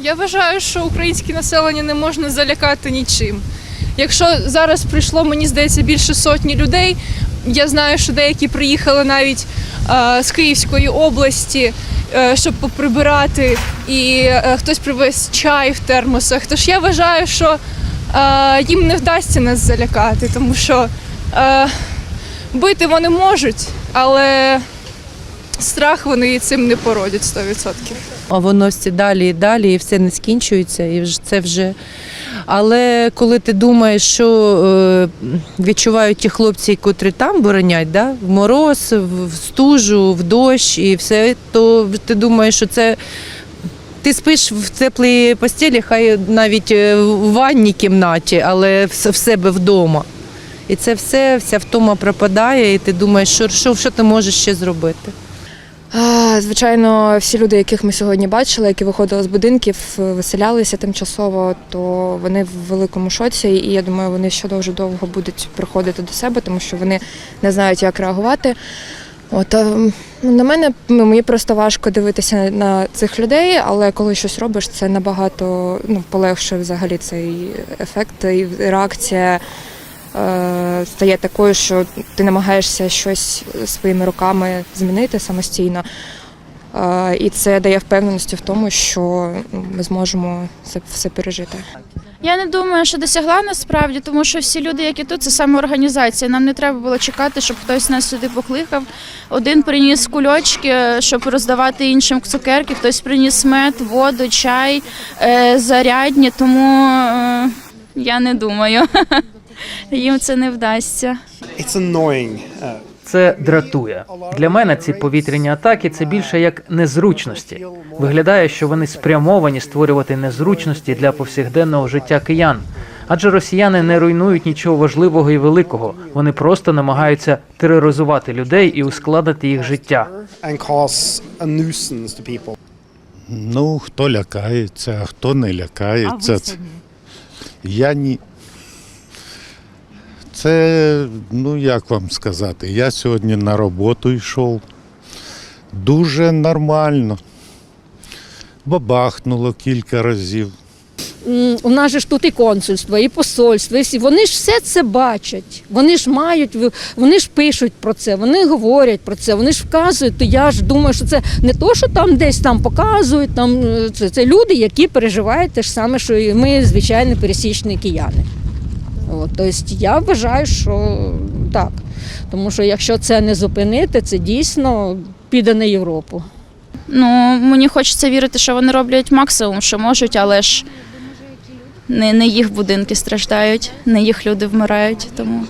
Я вважаю, що українське населення не можна залякати нічим. Якщо зараз прийшло, мені здається, більше сотні людей. Я знаю, що деякі приїхали навіть е, з Київської області, е, щоб поприбирати, і е, хтось привез чай в термосах. Тож я вважаю, що е, їм не вдасться нас залякати, тому що е, бити вони можуть, але страх вони цим не породять 100%. А воно все далі і далі, і все не скінчується, і це вже. Але коли ти думаєш, що е, відчувають ті хлопці, котрі там боронять, да? в мороз, в стужу, в дощ і все, то ти думаєш, що це. Ти спиш в теплій постелі, хай навіть е, в ванній кімнаті, але в себе вдома. І це все, вся втома пропадає, і ти думаєш, що, що, що ти можеш ще зробити. Звичайно, всі люди, яких ми сьогодні бачили, які виходили з будинків, виселялися тимчасово, то вони в великому шоці, і я думаю, вони ще дуже довго будуть приходити до себе, тому що вони не знають, як реагувати. От на мене ну, мені просто важко дивитися на цих людей, але коли щось робиш, це набагато ну, полегшує взагалі цей ефект і реакція е, стає такою, що ти намагаєшся щось своїми руками змінити самостійно. Е, і це дає впевненості в тому, що ми зможемо це все пережити. Я не думаю, що досягла насправді, тому що всі люди, які тут, це саме організація. Нам не треба було чекати, щоб хтось нас сюди покликав. Один приніс кульочки, щоб роздавати іншим цукерки, хтось приніс мед, воду, чай, е, зарядні. Тому е, я не думаю, їм це не вдасться. It's annoying. Uh, Це дратує. Для мене ці повітряні атаки це більше як незручності. Виглядає, що вони спрямовані створювати незручності для повсякденного життя киян. Адже росіяни не руйнують нічого важливого і великого. Вони просто намагаються тероризувати людей і ускладнити їх життя. Ну, хто лякається, а хто не лякається. Я ні. Це, ну як вам сказати, я сьогодні на роботу йшов. Дуже нормально. Бабахнуло кілька разів. У нас же ж тут і консульство, і посольство, і всі. Вони ж все це бачать. Вони ж мають, вони ж пишуть про це, вони говорять про це, вони ж вказують. То я ж думаю, що це не то, що там десь там показують. Там е, це, це люди, які переживають те ж саме, що і ми, звичайні пересічні кияни. От, тобто я вважаю, що так. Тому що якщо це не зупинити, це дійсно піде на Європу. Ну, мені хочеться вірити, що вони роблять максимум, що можуть, але ж не, не їх будинки страждають, не їх люди вмирають. Тому